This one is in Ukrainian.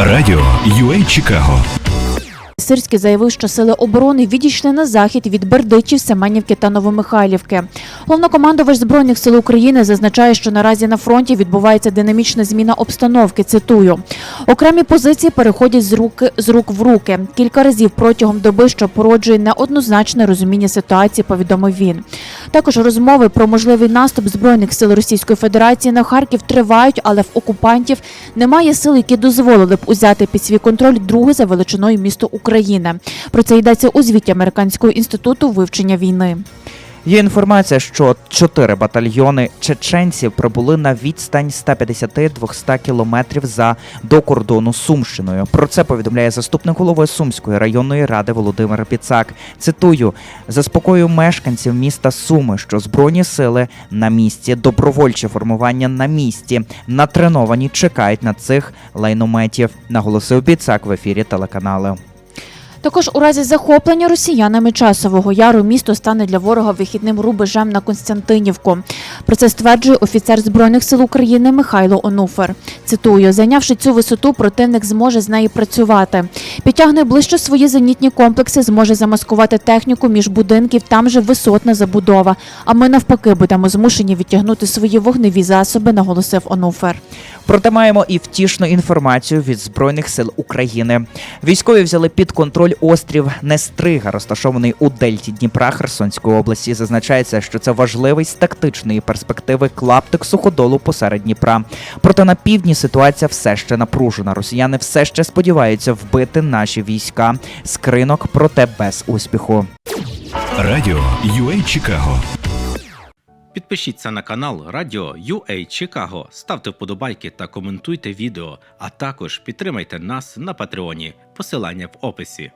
Радіо UA Чикаго Сирський заявив, що сили оборони відійшли на захід від Бердичів, Семенівки та Новомихайлівки. Головнокомандувач збройних сил України зазначає, що наразі на фронті відбувається динамічна зміна обстановки. Цитую: окремі позиції переходять з руки з рук в руки. Кілька разів протягом доби, що породжує неоднозначне розуміння ситуації. Повідомив він. Також розмови про можливий наступ збройних сил Російської Федерації на Харків тривають, але в окупантів немає сил, які дозволили б узяти під свій контроль друге за величиною місто України. Про це йдеться у звіті Американського інституту вивчення війни. Є інформація, що чотири батальйони чеченців прибули на відстань 150-200 кілометрів за до кордону Сумщиною. Про це повідомляє заступник голови Сумської районної ради Володимир Піцак. Цитую: заспокою мешканців міста Суми, що збройні сили на місці, добровольчі формування на місці, натреновані чекають на цих лайнометів. Наголосив Піцак в ефірі телеканалу. Також у разі захоплення росіянами часового яру місто стане для ворога вихідним рубежем на Константинівку. Про це стверджує офіцер збройних сил України Михайло Онуфер. Цитую: зайнявши цю висоту, противник зможе з неї працювати. Підтягне ближче свої зенітні комплекси, зможе замаскувати техніку між будинків. Там же висотна забудова. А ми навпаки будемо змушені відтягнути свої вогневі засоби, наголосив Онуфер. Проте маємо і втішну інформацію від збройних сил України. Військові взяли під контроль острів Нестрига, розташований у дельті Дніпра Херсонської області. Зазначається, що це важливий з тактичної перспективи клаптик суходолу посеред Дніпра. Проте на півдні ситуація все ще напружена. Росіяни все ще сподіваються вбити наші війська з кринок, проте без успіху. Радіо UA Чикаго Підпишіться на канал Радіо UA Чикаго, ставте вподобайки та коментуйте відео, а також підтримайте нас на Патреоні. Посилання в описі.